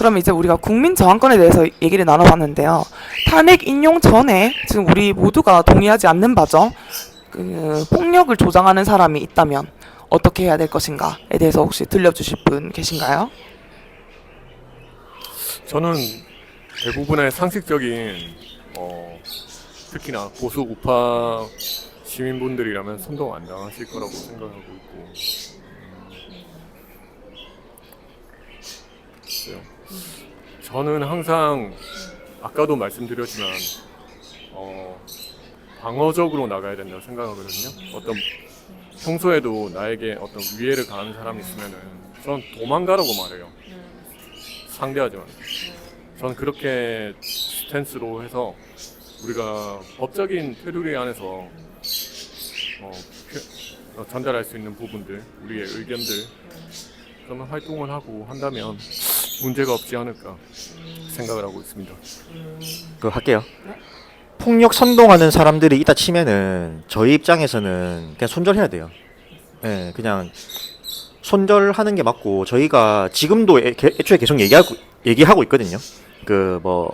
그럼 이제 우리가 국민 저항권에 대해서 얘기를 나눠봤는데요. 탄핵 인용 전에 지금 우리 모두가 동의하지 않는 바죠. 그 폭력을 조장하는 사람이 있다면 어떻게 해야 될 것인가에 대해서 혹시 들려주실 분 계신가요? 저는 대부분의 상식적인 어, 특히나 보수 우파 시민분들이라면 선동 안 당하실 거라고 생각하고 있고 글쎄요. 저는 항상 아까도 말씀드렸지만 어, 방어적으로 나가야 된다고 생각하거든요. 어떤 평소에도 나에게 어떤 위해를 가하는 사람이 있으면은 전 도망가라고 말해요. 상대하지. 저는 그렇게 스탠스로 해서 우리가 법적인 테두리 안에서 어, 표- 어, 전달할 수 있는 부분들, 우리의 의견들 그러면 활동을 하고 한다면 문제가 없지 않을까 생각을 하고 있습니다. 그 할게요. 폭력 선동하는 사람들이 있다 치면은 저희 입장에서는 그냥 손절해야 돼요. 예, 그냥 손절하는 게 맞고 저희가 지금도 애, 애- 애초에 계속 얘기하고 얘기하고 있거든요. 그 뭐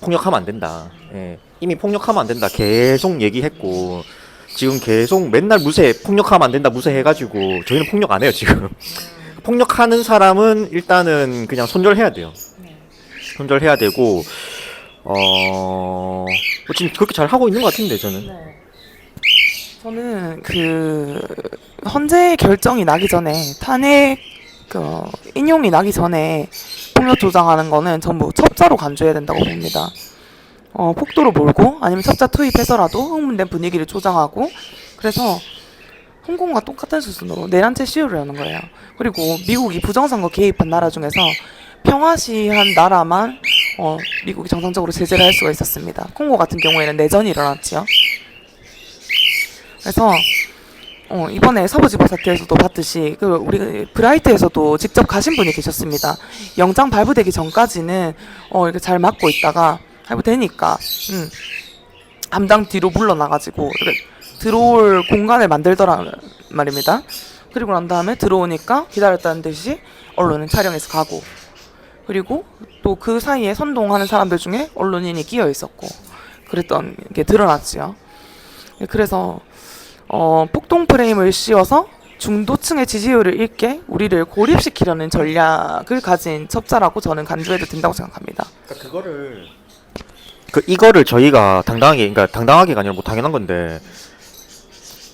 폭력하면 안 된다. 예, 이미 폭력하면 안 된다. 계속 얘기했고 지금 계속 맨날 무쇠 폭력하면 안 된다 무쇠 해가지고 저희는 폭력 안 해요 지금. 폭력하는 사람은 일단은 그냥 손절해야 돼요. 손절해야 되고 어 뭐 지금 그렇게 잘 하고 있는 것 같은데 저는 저는 그 헌재 결정이 나기 전에 탄핵 그 인용이 나기 전에 폭력 조장하는 거는 전부 첩자로 간주해야 된다고 봅니다. 어, 폭도로 몰고 아니면 첩자 투입해서라도 흥분된 분위기를 조장하고 그래서 홍콩과 똑같은 수준으로 내란체 시효를 하는 거예요. 그리고 미국이 부정선거 개입한 나라 중에서 평화시한 나라만 어, 미국이 정상적으로 제재를 할 수가 있었습니다. 콩고 같은 경우에는 내전이 일어났지요. 그래서 어, 이번에 서부지법 사태에서도 봤듯이 그 우리 브라이트에서도 직접 가신 분이 계셨습니다. 영장 발부되기 전까지는 어, 이렇게 잘 막고 있다가 발부되니까 음, 암당 뒤로 물러나가지고 이렇게 들어올 공간을 만들더란 말입니다. 그리고 난 다음에 들어오니까 기다렸다는 듯이 언론은 촬영해서 가고 그리고 또 그 사이에 선동하는 사람들 중에 언론인이 끼어 있었고 그랬던 게 드러났지요. 그래서 어, 폭동 프레임을 씌워서 중도층의 지지율을 잃게 우리를 고립시키려는 전략을 가진 첩자라고 저는 간주해도 된다고 생각합니다. 그러니까 그거를 그 이거를 저희가 당당하게 그러니까 당당하게가 아니라 뭐 당연한 건데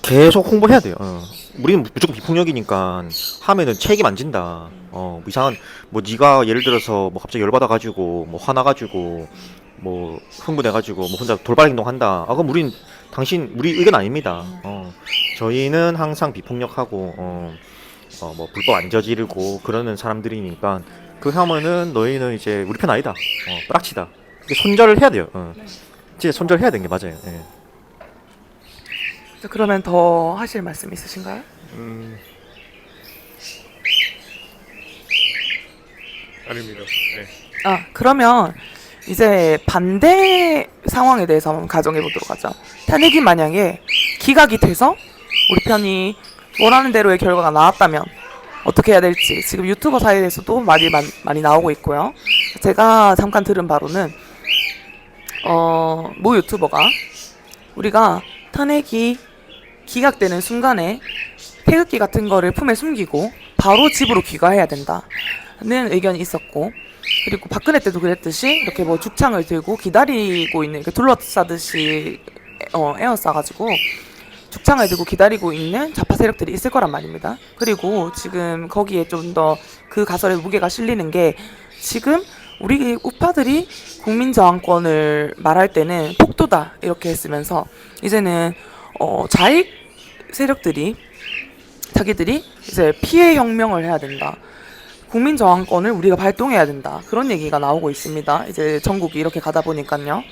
계속 홍보해야 돼요. 어. 우리는 무조건 비폭력이니까 하면은 책임 안 진다. 어, 뭐 이상한 뭐 네가 예를 들어서 뭐 갑자기 열받아 가지고 뭐 화나 가지고 뭐 흥분해 가지고 뭐 혼자 돌발 행동한다. 아 그럼 우린 당신 우리 의견 아닙니다. 어. 저희는 항상 비폭력하고 어, 어, 뭐 불법 안 저지르고 그러는 사람들이니까 그 하면은 너희는 이제 우리 편 아니다. 어. 이게 손절을 해야 돼요. 어. 진짜 손절해야 되는 게 맞아요. 예. 자, 그러면 더 하실 말씀 있으신가요? 음, 아닙니다. 네. 아 그러면 이제 반대 상황에 대해서 한번 가정해 보도록 하죠. 탄핵이 만약에 기각이 돼서 우리 편이 원하는 대로의 결과가 나왔다면 어떻게 해야 될지 지금 유튜버 사이에서도 많이 많- 많이 나오고 있고요. 제가 잠깐 들은 바로는 어 모 유튜버가 우리가 탄핵이 기각되는 순간에 태극기 같은 거를 품에 숨기고 바로 집으로 귀가해야 된다는 의견이 있었고 그리고 박근혜 때도 그랬듯이 이렇게 뭐 죽창을 들고 기다리고 있는 둘러싸듯이 어, 에어싸가지고 죽창을 들고 기다리고 있는 좌파 세력들이 있을 거란 말입니다. 그리고 지금 거기에 좀 더 그 가설의 무게가 실리는 게 지금 우리 우파들이 국민 저항권을 말할 때는 폭도다 이렇게 했으면서 이제는 어, 좌익 세력들이 자기들이 이제 피해 혁명을 해야 된다. 국민 저항권을 우리가 발동해야 된다. 그런 얘기가 나오고 있습니다. 이제 전국이 이렇게 가다 보니까요.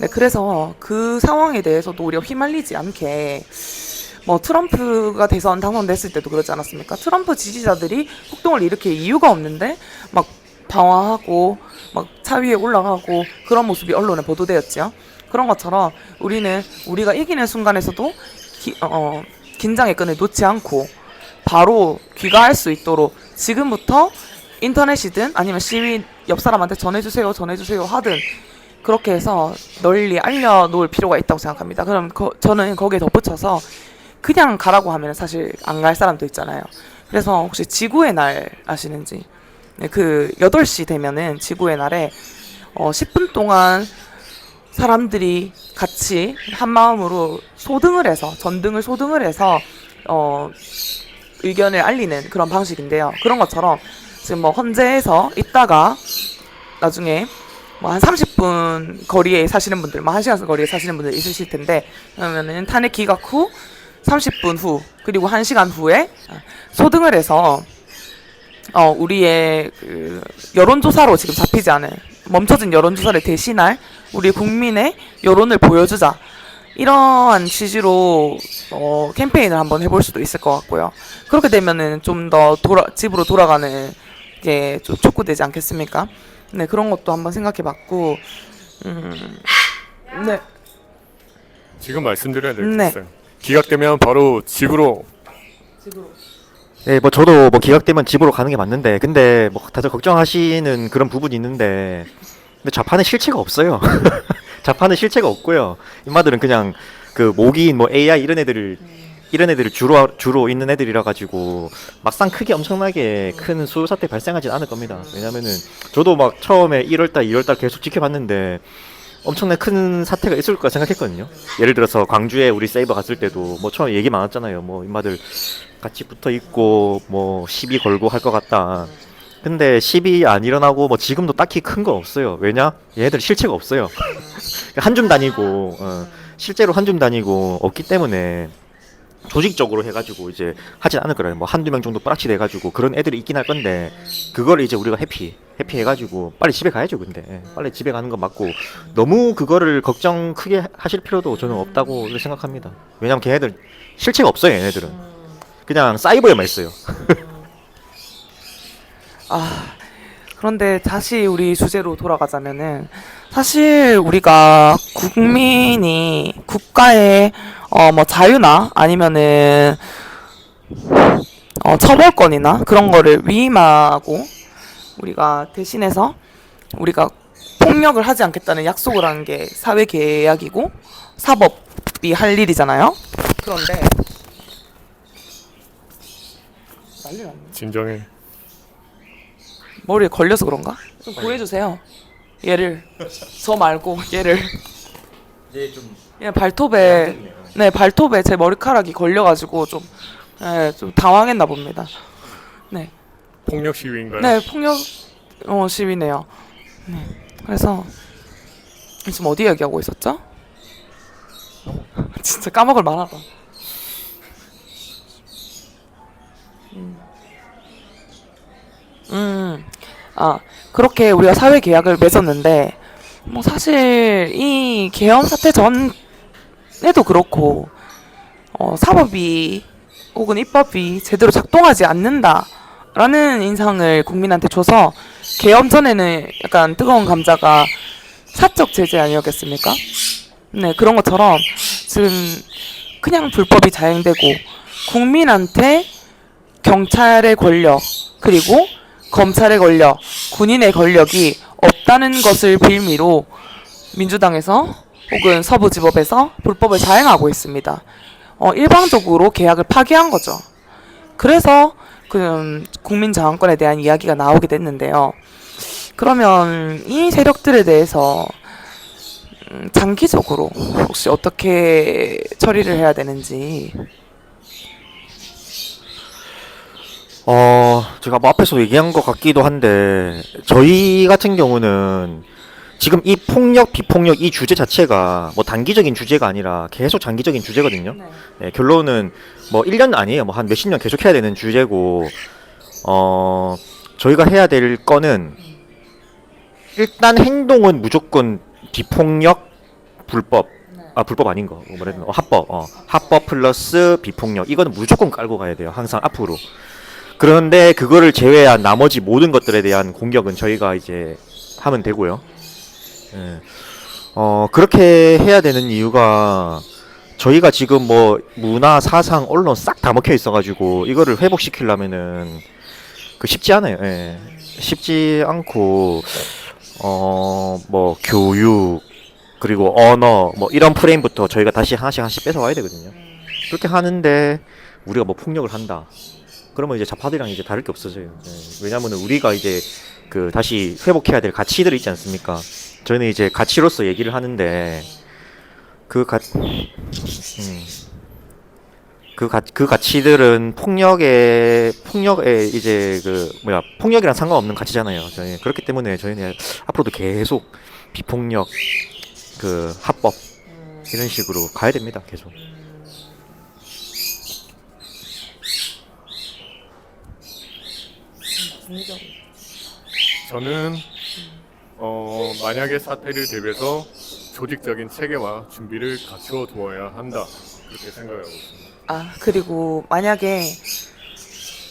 네, 그래서 그 상황에 대해서도 우리가 휘말리지 않게 뭐 트럼프가 대선 당선됐을 때도 그렇지 않았습니까? 트럼프 지지자들이 폭동을 일으킬 이유가 없는데 막 방황하고 막 차 위에 올라가고 그런 모습이 언론에 보도되었지요. 그런 것처럼 우리는 우리가 이기는 순간에서도 기, 어, 긴장의 끈을 놓지 않고 바로 귀가할 수 있도록 지금부터 인터넷이든 아니면 시위 옆 사람한테 전해주세요, 전해주세요 하든 그렇게 해서 널리 알려놓을 필요가 있다고 생각합니다. 그럼 거- 저는 거기에 덧붙여서 그냥 가라고 하면 사실 안 갈 사람도 있잖아요. 그래서 혹시 지구의 날 아시는지? 네, 그 8시 되면은 지구의 날에 어, 10분 동안 사람들이 같이 한 마음으로 소등을 해서 전등을 소등을 해서 어, 의견을 알리는 그런 방식인데요. 그런 것처럼 지금 뭐 헌재에서 있다가 나중에 뭐 한 30분 거리에 사시는 분들, 뭐 1시간 거리에 사시는 분들 있으실 텐데 그러면은 탄핵 기각 후 30분 후 그리고 1시간 후에 소등을 해서 어 우리의 그 여론조사로 지금 잡히지 않은 멈춰진 여론조사를 대신할 우리 국민의 여론을 보여주자 이러한 취지로 어, 캠페인을 한번 해볼 수도 있을 것 같고요. 그렇게 되면은 좀 더 돌아 집으로 돌아가는 게 좀 촉구되지 않겠습니까? 네 그런 것도 한번 생각해 봤고, 음, 네 지금 말씀드려야 될 게 네. 있어요. 기각되면 바로 집으로 네, 뭐 저도 뭐 기각되면 집으로 가는 게 맞는데, 근데 뭐 다들 걱정하시는 그런 부분이 있는데, 근데 좌파는 실체가 없어요. 좌파는 실체가 없고요. 인마들은 그냥 그 모기인 뭐 AI 이런 애들을 이런 애들을 주로 주로 있는 애들이라 가지고 막상 크게 엄청나게 큰 수요 사태 발생하진 않을 겁니다. 왜냐면은 저도 막 처음에 1월달, 2월달 계속 지켜봤는데 엄청나게 큰 사태가 있을 거라 생각했거든요. 예를 들어서 광주에 우리 세이버 갔을 때도 뭐 처음에 얘기 많았잖아요. 뭐 인마들 같이 붙어 있고 뭐 시비 걸고 할 것 같다. 근데 시비 안 일어나고 뭐 지금도 딱히 큰거 없어요. 왜냐? 얘네들 실체가 없어요. 한 줌 다니고 어, 실제로 한 줌 다니고 없기 때문에 조직적으로 해가지고 이제 하진 않을 거라요. 뭐 한두 명 정도 뿌락치 돼가지고 그런 애들이 있긴 할 건데 그걸 이제 우리가 해피 해피 해가지고 빨리 집에 가야죠. 근데 예, 빨리 집에 가는 건 맞고 너무 그거를 걱정 크게 하실 필요도 저는 없다고 생각합니다. 왜냐면 걔네들 실체가 없어요. 얘네들은 그냥 사이버에만 있어요. 아, 그런데 다시 우리 주제로 돌아가자면은 사실 우리가 국민이 국가의 어 뭐 자유나 아니면은 어 처벌권이나 그런 거를 위임하고 우리가 대신해서 우리가 폭력을 하지 않겠다는 약속을 한 게 사회 계약이고 사법이 할 일이잖아요. 그런데 난리 났네. 진정해. 머리에 걸려서 그런가? 좀 구해주세요. 얘를 저 말고 얘를 이제 좀얘 발톱에 네 발톱에 제 머리카락이 걸려가지고 좀 네, 좀 당황했나 봅니다. 네, 폭력 시위인가요? 네 폭력 어 시위네요. 네, 그래서 지금 어디 얘기하고 있었죠? 진짜 까먹을 만하다. 음, 아 그렇게 우리가 사회 계약을 맺었는데 뭐 사실 이 계엄 사태 전에도 그렇고 어, 사법이 혹은 입법이 제대로 작동하지 않는다라는 인상을 국민한테 줘서 계엄 전에는 약간 뜨거운 감자가 사적 제재 아니었겠습니까? 네 그런 것처럼 지금 그냥 불법이 자행되고 국민한테 경찰의 권력 그리고 검찰의 권력, 군인의 권력이 없다는 것을 빌미로 민주당에서 혹은 서부지법에서 불법을 자행하고 있습니다. 어, 일방적으로 계약을 파기한 거죠. 그래서 그 국민 저항권에 대한 이야기가 나오게 됐는데요. 그러면 이 세력들에 대해서 음, 장기적으로 혹시 어떻게 처리를 해야 되는지 어, 제가 뭐 앞에서 얘기한 것 같기도 한데, 저희 같은 경우는 지금 이 폭력, 비폭력 이 주제 자체가 뭐 단기적인 주제가 아니라 계속 장기적인 주제거든요. 네, 결론은 뭐 1년 아니에요. 뭐 한 몇십 년 계속 해야 되는 주제고, 어, 저희가 해야 될 거는 일단 행동은 무조건 비폭력, 불법, 아 불법 아닌 거. 뭐라 해야 되나 어, 합법. 어 합법 플러스 비폭력. 이거는 무조건 깔고 가야 돼요. 항상 앞으로 그런데 그거를 제외한 나머지 모든 것들에 대한 공격은 저희가 이제 하면 되고요 예. 어 그렇게 해야 되는 이유가 저희가 지금 뭐 문화 사상 언론 싹 다 먹혀 있어가지고 이거를 회복시키려면은 그 쉽지 않아요 예. 쉽지 않고 어 뭐 교육 그리고 언어 뭐 이런 프레임부터 저희가 다시 하나씩 하나씩 뺏어 와야 되거든요. 그렇게 하는데 우리가 뭐 폭력을 한다. 그러면 이제 자파들이랑 이제 다를 게 없어져요. 예. 왜냐면은 우리가 이제 그 다시 회복해야 될 가치들이 있지 않습니까? 저희는 이제 가치로서 얘기를 하는데 그 가, 음. 그, 가, 그 가치들은 폭력에 폭력에 이제 그 뭐야 폭력이랑 상관없는 가치잖아요. 저희 그렇기 때문에 저희는 앞으로도 계속 비폭력 그 합법 이런 식으로 가야 됩니다. 계속. 저는 어, 만약에 사태를 대비해서 조직적인 체계와 준비를 갖추어 두어야 한다. 그렇게 생각하고 있습니다. 아 그리고 만약에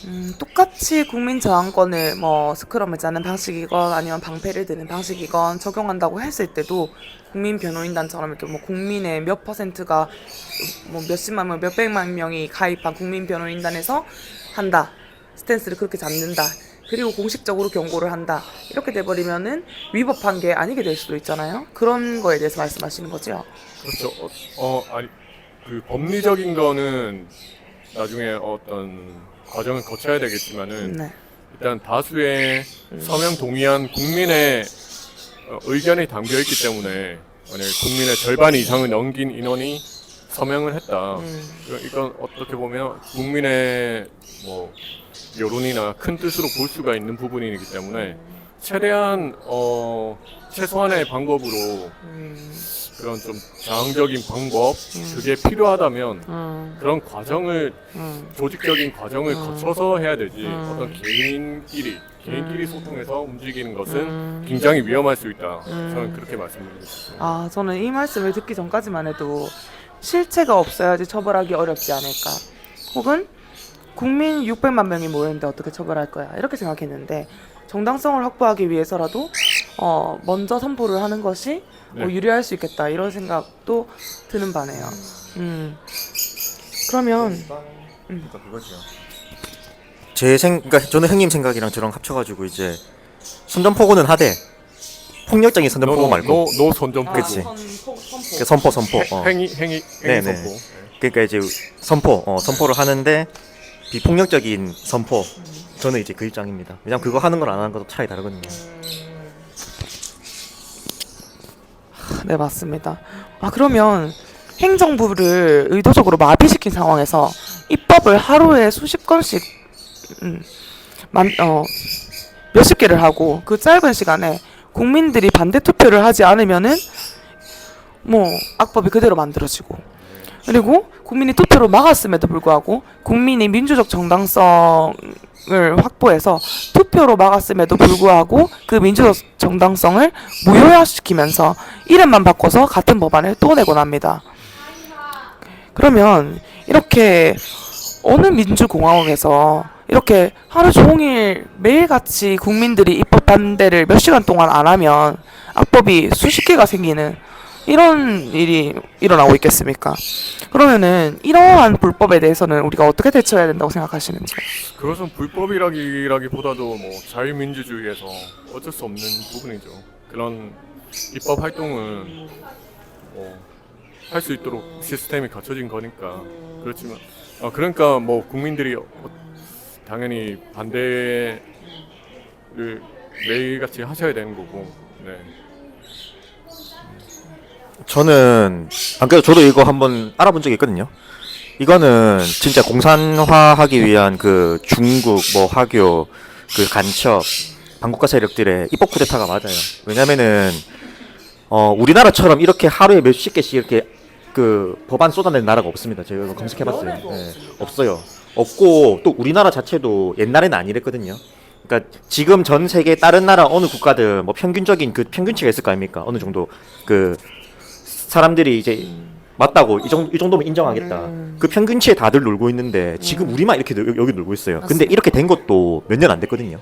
음, 똑같이 국민 저항권을 뭐 스크럼을 짜는 방식이건 아니면 방패를 드는 방식이건 적용한다고 했을 때도 국민 변호인단처럼 이렇게 뭐 국민의 몇 퍼센트가 뭐 몇십만 명, 몇백만 명이 가입한 국민 변호인단에서 한다. 스탠스를 그렇게 잡는다 그리고 공식적으로 경고를 한다 이렇게 돼버리면은 위법한 게 아니게 될 수도 있잖아요 그런 거에 대해서 말씀하시는 거죠 그렇죠. 어, 어, 아니 그 법리적인 거는 나중에 어떤 과정을 거쳐야 되겠지만은 네 일단 다수의 서명 동의한 국민의 어, 의견이 담겨 있기 때문에 만약 국민의 절반 이상을 넘긴 인원이 서명을 했다. 음. 그- 이건 어떻게 보면 국민의 뭐 여론이나 큰 뜻으로 볼 수가 있는 부분이기 때문에 최대한 어 최소한의 방법으로 음. 그런 좀 저항적인 방법 그게 필요하다면 음. 그런 과정을 음. 조직적인 과정을 음. 거쳐서 해야 되지 음. 어떤 개인끼리 개인끼리 소통해서 움직이는 것은 음. 굉장히 위험할 수 있다. 음. 저는 그렇게 말씀드리고 싶습니다. 아, 저는 이 말씀을 듣기 전까지만 해도 실체가 없어야지 처벌하기 어렵지 않을까. 혹은 국민 600만 명이 모였는데 어떻게 처벌할 거야. 이렇게 생각했는데 정당성을 확보하기 위해서라도 어, 먼저 선포를 하는 것이 뭐 네. 유리할 수 있겠다. 이런 생각도 드는 바네요. 음. 그러면 음. 제 생, 그러니까 저는 형님 생각이랑 저랑 합쳐가지고 이제 선전포고는 하되 폭력적인 선전포고 말고 노, 노 선전포고. 그치. 아, 선, 선포. 그 선포 선포. 어. 행위 행위 행위 네네. 선포. 네. 그러니까 이제 선포, 어, 선포를 하는데 비폭력적인 선포. 저는 이제 그 입장입니다. 왜냐면 그거 하는 걸 안 하는 것도 차이 다르거든요. 네, 맞습니다. 아, 그러면 행정부를 의도적으로 마비시킨 상황에서 입법을 하루에 수십 건씩 음, 만, 어, 몇십 개를 하고 그 짧은 시간에 국민들이 반대 투표를 하지 않으면은 뭐 악법이 그대로 만들어지고 그리고 국민이 투표로 막았음에도 불구하고 국민이 민주적 정당성을 확보해서 투표로 막았음에도 불구하고 그 민주적 정당성을 무효화시키면서 이름만 바꿔서 같은 법안을 또 내곤 합니다. 그러면 이렇게 어느 민주공화국에서 이렇게 하루 종일 매일같이 국민들이 입법 반대를 몇 시간 동안 안 하면 악법이 수십 개가 생기는 이런 일이 일어나고 있겠습니까? 그러면은 이러한 불법에 대해서는 우리가 어떻게 대처해야 된다고 생각하시는지? 그것은 불법이라기라기보다도 뭐 자유민주주의에서 어쩔 수 없는 부분이죠. 그런 입법 활동은 뭐 할 수 있도록 시스템이 갖춰진 거니까 그렇지만 아 그러니까 뭐 국민들이 어- 당연히 반대를 매일같이 하셔야 되는 거고 네. 저는 안 그래도 저도 이거 한번 알아본 적이 있거든요. 이거는 진짜 공산화하기 위한 그 중국 뭐 화교 그 간첩 반국가 세력들의 입법 쿠데타가 맞아요. 왜냐면은 어 우리나라처럼 이렇게 하루에 몇십 개씩 이렇게 그 법안 쏟아내는 나라가 없습니다. 제가 이거 검색해봤어요. 예, 없어요. 없고 또 우리나라 자체도 옛날에는 아니랬거든요. 그러니까 지금 전 세계 다른 나라 어느 국가들 뭐 평균적인 그 평균치가 있을 거 아닙니까? 어느 정도 그 사람들이 이제 맞다고 이 정도 이 정도면 인정하겠다. 음. 그 평균치에 다들 놀고 있는데 지금 우리만 이렇게 놀- 여기 놀고 있어요. 근데. 이렇게 된 것도 몇 년 안 됐거든요.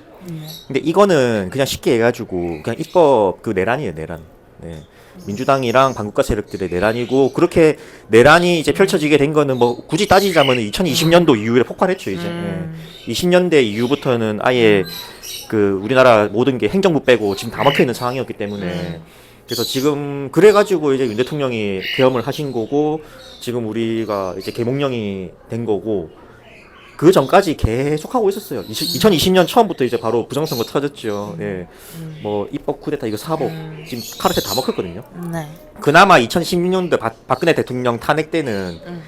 근데 이거는 그냥 쉽게 해가지고 그냥 입법 그 내란이에요 내란. 네. 민주당이랑 반국가 세력들의 내란이고 그렇게 내란이 이제 펼쳐지게 된 거는 뭐 굳이 따지자면 2020년도 이후에 폭발했죠 이제. 음. 예. 20년대 이후부터는 아예 그 우리나라 모든 게 행정부 빼고 지금 다 막혀 있는 상황이었기 때문에 음. 그래서 지금 그래가지고 이제 윤 대통령이 계엄을 하신 거고 지금 우리가 이제 개몽령이 된 거고 그 전까지 계속 하고 있었어요. 2020년 처음부터 이제 바로 부정선거 터졌죠. 예. 음. 뭐 입법 쿠데타 이거 사법 음. 지금 카르텔 다 먹혔거든요. 네. 그나마 2016년도 박, 박근혜 대통령 탄핵 때는 음.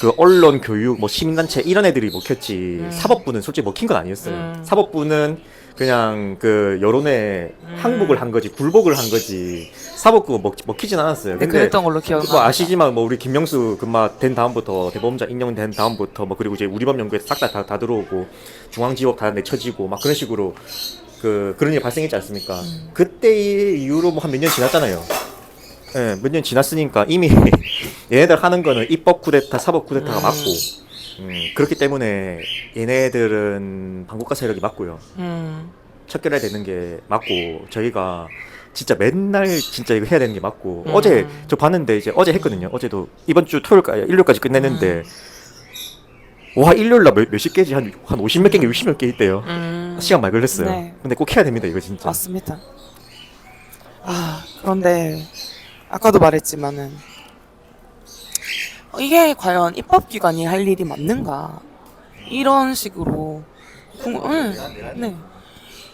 그 언론 교육 뭐 시민단체 이런 애들이 먹혔지 음. 사법부는 솔직히 먹힌 건 아니었어요. 음. 사법부는 그냥 그 여론에 음. 항복을 한 거지 굴복을 한 거지 사법부 먹, 먹히진 않았어요. 네, 근데 그랬던 걸로 기억나. 뭐 아시지만 뭐 우리 김명수 그마 된 다음부터 대법원장 인용된 다음부터 뭐 그리고 이제 우리법 연구에 싹다다 들어오고 중앙지법 다 내쳐지고 막 그런 식으로 그 그런 일이 발생했지 않습니까? 음. 그때 이후로 뭐 한 몇 년 지났잖아요. 예, 몇 년 지났으니까 이미 얘네들 하는 거는 입법 쿠데타, 사법 쿠데타가 음. 맞고, 음, 그렇기 때문에 얘네들은 반국가 세력이 맞고요. 음. 척결해야 되는 게 맞고, 저희가 진짜 맨날 진짜 이거 해야 되는 게 맞고, 음. 어제 저 봤는데 이제 어제 했거든요. 어제도 이번 주 토요일까지, 일요일까지 끝냈는데, 와, 일요일 날 몇, 몇십 개지? 한, 한 50몇 개, 60몇 개 있대요. 음. 시간 많이 걸렸어요. 네. 근데 꼭 해야 됩니다, 이거 진짜. 맞습니다. 아, 그런데 아까도 말했지만은 어, 이게 과연 입법기관이 할 일이 맞는가? 이런 식으로 국, 응, 네.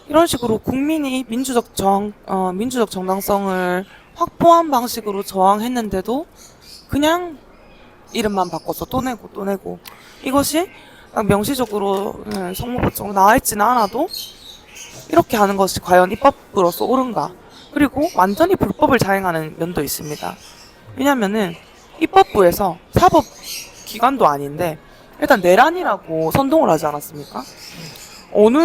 이런 식으로 국민이 민주적 정, 어, 민주적 정당성을 확보한 방식으로 저항했는데도 그냥 이름만 바꿔서 또 내고 또 내고 이것이 딱 명시적으로 예, 성모법적으로 나와 있지는 않아도 이렇게 하는 것이 과연 입법으로서 옳은가? 그리고 완전히 불법을 자행하는 면도 있습니다. 왜냐면은 입법부에서 사법 기관도 아닌데 일단 내란이라고 선동을 하지 않았습니까? 어느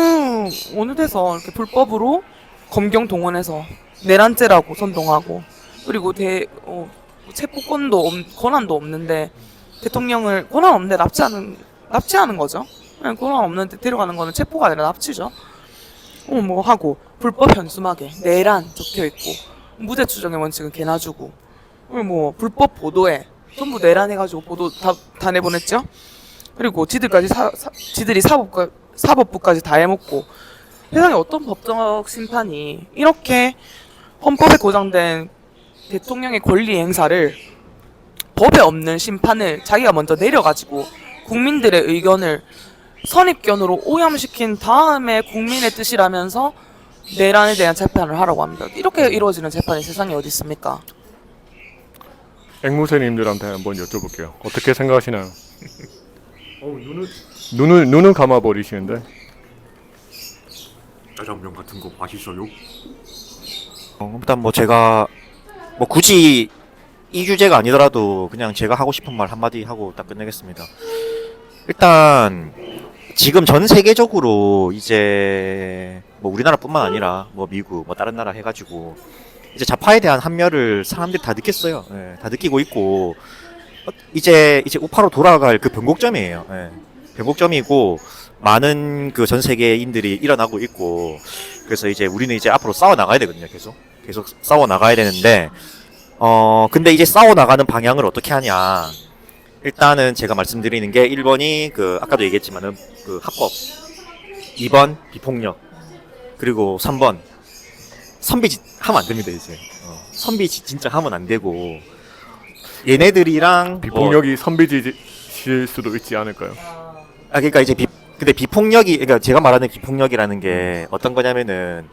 어느 데서 이렇게 불법으로 검경 동원해서 내란죄라고 선동하고 그리고 대 어, 체포권도 없, 권한도 없는데 대통령을 권한 없는데 납치하는 납치하는 거죠. 그냥 권한 없는데 데려가는 거는 체포가 아니라 납치죠. 어, 뭐 하고 불법 현수막에 내란 적혀 있고 무죄 추정의 원칙은 개나 주고 어, 뭐 불법 보도에 전부 내란해가지고 보도 다, 다 내보냈죠. 그리고 지들까지 사, 사- 지들이 사법과 사법부까지 다 해먹고 세상에 어떤 법적 심판이 이렇게 헌법에 고장된 대통령의 권리 행사를 법에 없는 심판을 자기가 먼저 내려가지고 국민들의 의견을 선입견으로 오염시킨 다음에 국민의 뜻이라면서 내란에 대한 재판을 하라고 합니다. 이렇게 이루어지는 재판이 세상에 어디 있습니까? 앵무새님들한테 한번 여쭤볼게요. 어떻게 생각하시나요? 어, 눈을 눈을 눈을 감아 버리시는데 짜장면 같은 거 맛있어요? 어, 일단 뭐 제가 뭐 굳이 이 주제가 아니더라도 그냥 제가 하고 싶은 말 한마디 하고 딱 끝내겠습니다. 일단 지금 전 세계적으로 이제 뭐 우리나라뿐만 아니라 뭐 미국 뭐 다른 나라 해가지고 이제 좌파에 대한 한멸을 사람들이 다 느꼈어요. 예, 다 느끼고 있고 어, 이제 이제 우파로 돌아갈 그 변곡점이에요. 예, 변곡점이고 많은 그 전 세계인들이 일어나고 있고 그래서 이제 우리는 이제 앞으로 싸워 나가야 되거든요. 계속 계속 싸워 나가야 되는데 어 근데 이제 싸워 나가는 방향을 어떻게 하냐? 일단은 제가 말씀드리는 게 1번이 그 아까도 얘기했지만은 그 합법 2번 비폭력 그리고 3번 선비짓 하면 안 됩니다 이제 어, 선비짓 진짜 하면 안 되고 얘네들이랑 뭐- 비폭력이 선비지실 수도 있지 않을까요? 아 그러니까 이제 비 근데 비폭력이 그러니까 제가 말하는 비폭력이라는 게 어떤 거냐면은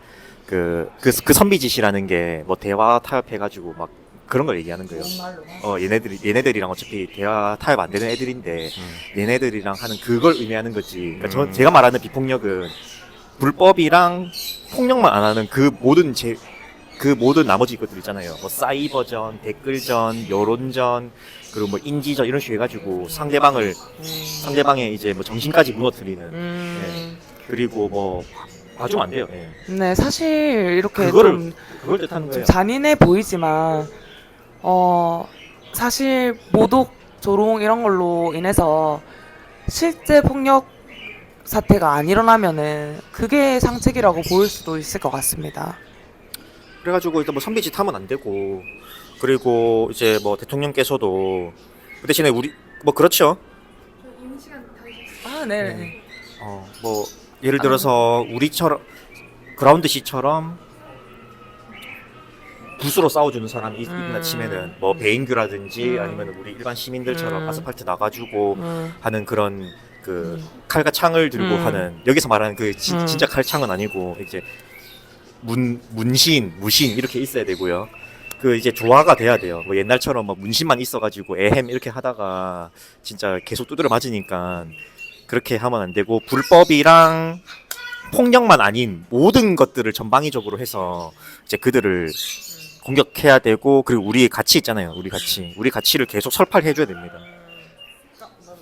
그 그 그 선비짓이라는 게 뭐 대화 타협해 가지고 막 그런 걸 얘기하는 거예요. 어 얘네들이 얘네들이랑 어차피 대화 타협 안 되는 애들인데 얘네들이랑 하는 그걸 의미하는 거지. 그러니까 저 음. 제가 말하는 비폭력은 불법이랑 폭력만 안 하는 그 모든 제 그 모든 나머지 것들 있잖아요. 뭐 사이버전, 댓글전, 여론전, 그리고 뭐 인지전 이런 식으로 해가지고 상대방을 상대방의 이제 뭐 정신까지 무너뜨리는 음, 그리고 뭐 봐주면 안 돼요. 예. 네 사실 이렇게 그거를 좀, 그걸 뜻하는 좀 거예요. 잔인해 보이지만 어 사실 모독, 조롱 이런 걸로 인해서 실제 폭력 사태가 안 일어나면은 그게 상책이라고 보일 수도 있을 것 같습니다. 그래가지고 일단 뭐 선비짓 하면 안 되고 그리고 이제 뭐 대통령께서도 그 대신에 우리 뭐 그렇죠. 아, 네. 어뭐 예를 들어서 우리처럼 그라운드 C처럼 붓으로 싸워주는 사람이 있- 있다 음. 치면은 뭐 배인규라든지 음. 아니면 우리 일반 시민들처럼 음. 아스팔트 나가지고 음, 하는 그런 그 음. 칼과 창을 들고 음. 하는 여기서 말하는 그 지- 음. 진짜 칼창은 아니고 이제 문 문신 무신 이렇게 있어야 되고요. 그 이제 조화가 돼야 돼요. 뭐 옛날처럼 막 문신만 있어가지고 에헴 이렇게 하다가 진짜 계속 두드려 맞으니까 그렇게 하면 안 되고 불법이랑 폭력만 아닌 모든 것들을 전방위적으로 해서 이제 그들을 공격해야 되고 그리고 우리 가치 있잖아요. 우리 가치, 우리 가치를 계속 설파해 줘야 됩니다.